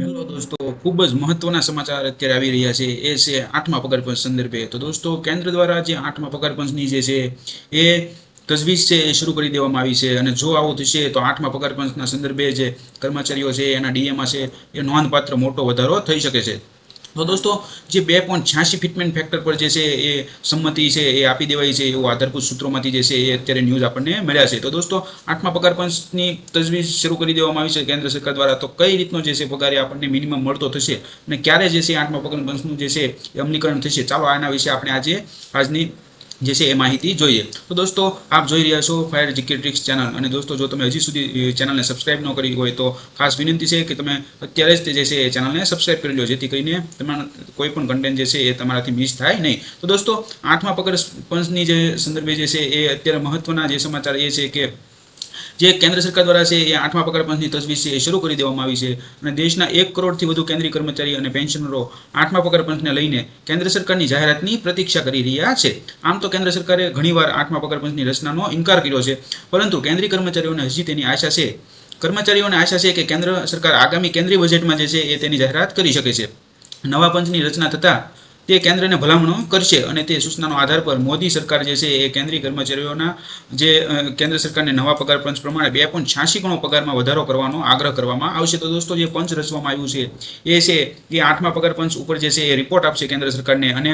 Hello દોસ્તો, ખૂબ જ મહત્વના સમાચાર અત્યારે આવી રહ્યા છે. એ છે આઠમા પગાર પંચ સંદર્ભે. તો દોસ્તો, કેન્દ્ર દ્વારા જે આઠમા પગાર પંચની જે છે, એ તજવીજ છે, એ શરૂ કરી દેવામાં આવી છે. અને જો આવું થશે, તો આઠમા પગાર પંચના સંદર્ભે જે કર્મચારીઓ છે, એના ડીએમાં છે, એ નોંધપાત્ર મોટો વધારો થઈ શકે છે. તો દોસ્તો, જે બે પોઈન્ટ છ્યાસી ફિટમેન્ટ ફેક્ટર પર જે છે એ સંમતિ છે એ આપી દેવાય છે એવું આધારભૂત સૂત્રોમાંથી જે છે એ અત્યારે ન્યૂઝ આપણને મળ્યા છે. તો દોસ્તો, આઠમા પગાર પંચની તજવીજ શરૂ કરી દેવામાં આવી છે. કેન્દ્ર સરકાર દ્વારા તો કઈ રીતનો જે છે પગાર આપણને મિનિમમ મળતો થશે અને ક્યારે જે છે આઠમા પગાર પંચનું જે છે એ અમલીકરણ થશે? ચાલો આના વિશે આપણે આજે આજની જે છે એ માહિતી જોઈએ. તો દોસ્તો, આપ જોઈ રહ્યા છો ફાયર જીકેટ્રિક્સ ચેનલ અને દોસ્તો, જો તમે હજી સુધી ચેનલને સબસ્ક્રાઇબ ન કરી હોય તો ખાસ વિનંતી છે કે તમે અત્યારે જ જે છે એ ચેનલને સબસ્ક્રાઇબ કરી લો, જેથી કરીને તમારા કોઈ પણ કન્ટેન્ટ જે છે એ તમારાથી મિસ થાય નહીં. તો દોસ્તો આઠમા પગાર પંચની જે સંદર્ભે જે છે એ અત્યારે મહત્વના જે સમાચાર એ છે કે જે કેન્દ્ર સરકાર દ્વારા છે એ આઠમા પગાર પંચની તજવીજ છે એ શરૂ કરી દેવામાં આવી છે અને દેશના એક કરોડથી વધુ કેન્દ્રીય કર્મચારી અને પેન્શનરો આઠમા પગાર પંચને લઈને કેન્દ્ર સરકારની જાહેરાતની પ્રતીક્ષા કરી રહ્યા છે. આમ તો કેન્દ્ર સરકારે ઘણીવાર આઠમા પગાર રચનાનો ઇનકાર કર્યો છે. પરંતુ કેન્દ્રીય કર્મચારીઓને હજી તેની આશા છે. કર્મચારીઓને આશા છે કે કેન્દ્ર સરકાર આગામી કેન્દ્રીય બજેટમાં જે છે એ તેની જાહેરાત કરી શકે છે. નવા પંચની રચના થતાં તે કેન્દ્રને ભલામણો કરશે અને તે સૂચનાનો આધાર પર મોદી સરકાર જે છે એ કેન્દ્રીય કર્મચારીઓના જે કેન્દ્ર સરકારને નવા પગાર પંચ પ્રમાણે બે પોઈન્ટ છ્યાસી ગણો પગારમાં વધારો કરવાનો આગ્રહ કરવામાં આવશે. તો દોસ્તો, જે પંચ રચવામાં આવ્યું છે, એ છે, એ આઠમા પગાર પંચ ઉપર જે છે એ રિપોર્ટ આપશે કેન્દ્ર સરકારને અને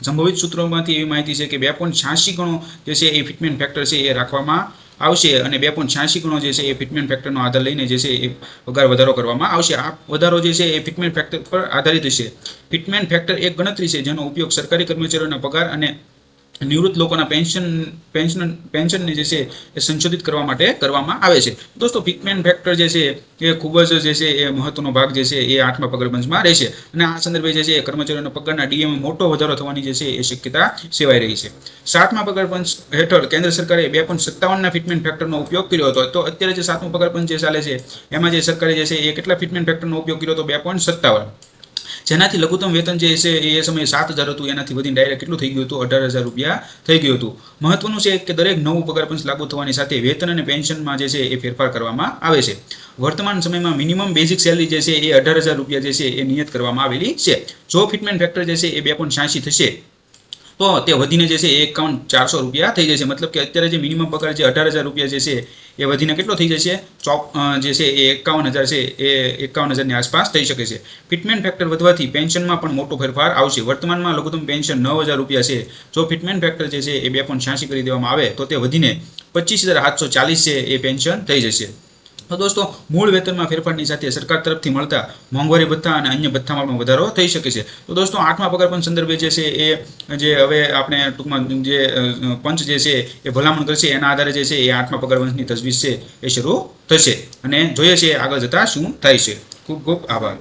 સંભવિત સૂત્રોમાંથી એવી માહિતી છે કે બે પોઈન્ટ છ્યાસી ગણો જે છે એ ફિટમેન્ટ ફેક્ટર છે એ રાખવામાં આવશે અને બે પોઈન્ટ છ્યાસી ગણો જે છે એ ફિટમેન્ટ ફેક્ટરનો આધાર લઈને જે છે એ પગાર વધારો કરવામાં આવશે. આ વધારો જે છે એ ફિટમેન્ટ ફેક્ટર પર આધારિત છે ફિટમેન્ટ ફેક્ટર એક ગણતરી છે જેનો ઉપયોગ સરકારી કર્મચારીઓના પગાર અને નિવૃત્ત લોકોના પેન્શન પેન્શન પેન્શનને જે છે એ સંશોધિત કરવા માટે કરવામાં આવે છે. દોસ્તો ફિટમેન્ટ ફેક્ટર જે છે એ ખૂબ જ જે છે એ મહત્વનો ભાગ જે છે એ આઠમા પગરપંચમાં રહેશે અને આ સંદર્ભે જે છે એ કર્મચારીઓના પગારના ડીએમ મોટો વધારો થવાની જે છે એ શક્યતા સેવાઈ રહી છે. સાતમા પગારપંચ હેઠળ કેન્દ્ર સરકારે બે પોઈન્ટ સત્તાવનના ફિટમેન્ટ ફેક્ટરનો ઉપયોગ કર્યો હતો. તો અત્યારે જે સાતમો પગારપંચ જે ચાલે છે, એમાં જે સરકારે જે છે એ કેટલા ફિટમેન્ટ ફેક્ટરનો ઉપયોગ કર્યો હતો? બે પોઈન્ટ સત્તાવન. જેનાથી લઘુત્તમ વેતન જે છે એ સમયે સાત હજાર હતું, એનાથી વધીને ડાયરેક્ટ કેટલું થઈ ગયું હતું? અઢાર હજાર રૂપિયા થઈ ગયું હતું. મહત્વનું છે કે દરેક નવું પગાર પંચ લાગુ થવાની સાથે વેતન અને પેન્શનમાં જે છે એ ફેરફાર કરવામાં આવે છે. વર્તમાન સમયમાં મિનિમમ બેઝિક સેલરી જે છે એ અઢાર હજાર રૂપિયા જે છે એ નિયત કરવામાં આવેલી છે. જો ફિટમેન્ટ ફેક્ટર જે છે એ બે થશે. તો તે વધીને જે છે એ ચારસો રૂપિયા થઈ જશે. મતલબ કે અત્યારે જે મિનિમમ પગાર જે અઢાર હજાર રૂપિયા જે છે એ વધીને કેટલો થઈ જશે? ચોપ જે છે એ એકાવન હજાર છે એ એકાવન હજારની આસપાસ થઈ શકે છે. ફિટમેન્ટ ફેક્ટર વધવાથી પેન્શનમાં પણ મોટો ફેરફાર આવશે. વર્તમાનમાં લઘુત્તમ પેન્શન નવ હજાર રૂપિયા છે. જો ફિટમેન્ટ ફેક્ટર જે છે એ બે પોઈન્ટ છ્યાસી કરી દેવામાં આવે, તો તે વધીને પચીસ હજાર સાતસો ચાલીસ છે એ પેન્શન થઈ જશે. તો દોસ્તો, મૂળ વેતનમાં ફેરફારની સાથે સરકાર તરફથી મળતા મોંઘવારી ભથ્થા અને અન્ય ભથ્થામાં પણ વધારો થઈ શકે છે. તો દોસ્તો, આઠમા પગારપંચ સંદર્ભે જે છે એ, જે હવે આપણે ટૂંકમાં જે પંચ જે છે એ ભલામણ કરશે, એના આધારે જે છે એ આઠમા પગારપંચની તજવીજ છે એ શરૂ થશે. અને જોઈએ છે આગળ જતાં શું થાય છે. ખૂબ ખૂબ આભાર.